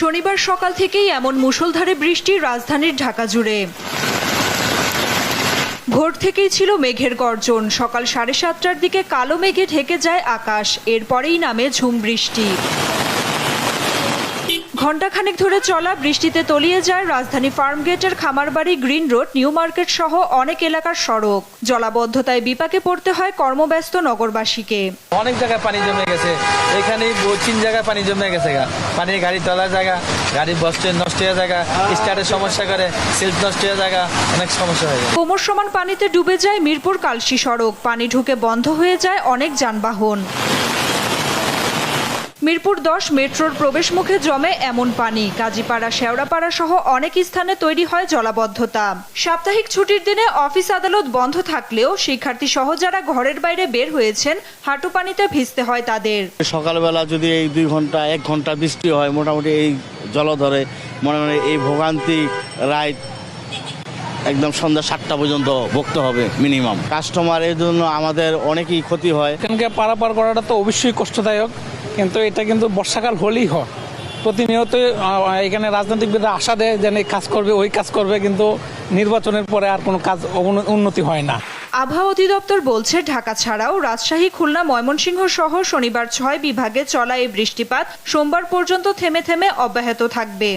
শনিবার সকাল থেকেই এমন মুষলধারে বৃষ্টি রাজধানীর ঢাকা জুড়ে। ভোর থেকেই ছিল মেঘের গর্জন। সকাল সাড়ে সাতটার দিকে কালো মেঘে ঢেকে যায় আকাশ। এরপরেই নামে ঝুম বৃষ্টি। ঘণ্টাখানেক ধরে চলা বৃষ্টিতে তলিয়ে যায় রাজধানী ফার্মগেটের Khamarbari green road new market সহ অনেক এলাকার সড়ক। জলাবদ্ধতায় বিপাকে পড়তে হয় কর্মব্যস্ত নগরবাসীকে। অনেক জায়গায় পানি জমে গেছে। এখানে তিন জায়গায় পানি জমে গেছে গা। পানি গাড়ি তোলার জায়গা গাড়ি বসতে নষ্ট হয়ে জায়গা স্টার্টের সমস্যা করে সিল্ক নষ্ট হয়ে জায়গা অনেক সমস্যা হয়ে যায়। কোমর সমান পানিতে ডুবে যায় মিরপুর কালশি সড়ক। পানি ঢুকে বন্ধ হয়ে যায় অনেক যানবাহন। মিরপুর দশ মেট্রোর প্রবেশ মুখে জমে এমন পানি। কাজীপাড়া, শেওড়াপাড়া সহ অনেক স্থানে তৈরি হয় জলাবদ্ধতা। সাপ্তাহিক ছুটির দিনে অফিস আদালত বন্ধ থাকলেও শিক্ষার্থী সহ যারা ঘরের বাইরে বের হয়েছেন, হাঁটু পানিতে ভিজতে হয় তাদের। সকালবেলা যদি এই দুই ঘণ্টা, এক ঘণ্টা বৃষ্টি হয়, মোটামুটি এই জলধরে মনে মনে এই ভোগান্তি রাইড একদম সন্ধ্যা সাতটা পর্যন্ত ভুগতে হবে মিনিমাম কাস্টমারের জন্য আমাদের অনেকই ক্ষতি হয়। এখানকে পারাপার করাটা তো অবশ্যই কষ্টদায়ক কিন্তু এটা কিন্তু বর্ষাকাল হলেই হয়। প্রতিনিয়ত এখানে রাজনৈতিকবিদরা আশা দেয় যেন কাজ করবে ওই কাজ করবে কিন্তু নির্বাচনের পরে আর কোনো কাজ উন্নতি হয় না। আবহাওয়া অধিদপ্তর বলছে ঢাকা ছাড়াও রাজশাহী খুলনা ময়মনসিংহ সহ শনিবার ছয় বিভাগে চলা এই বৃষ্টিপাত সোমবার পর্যন্ত থেমে থেমে অব্যাহত থাকবে।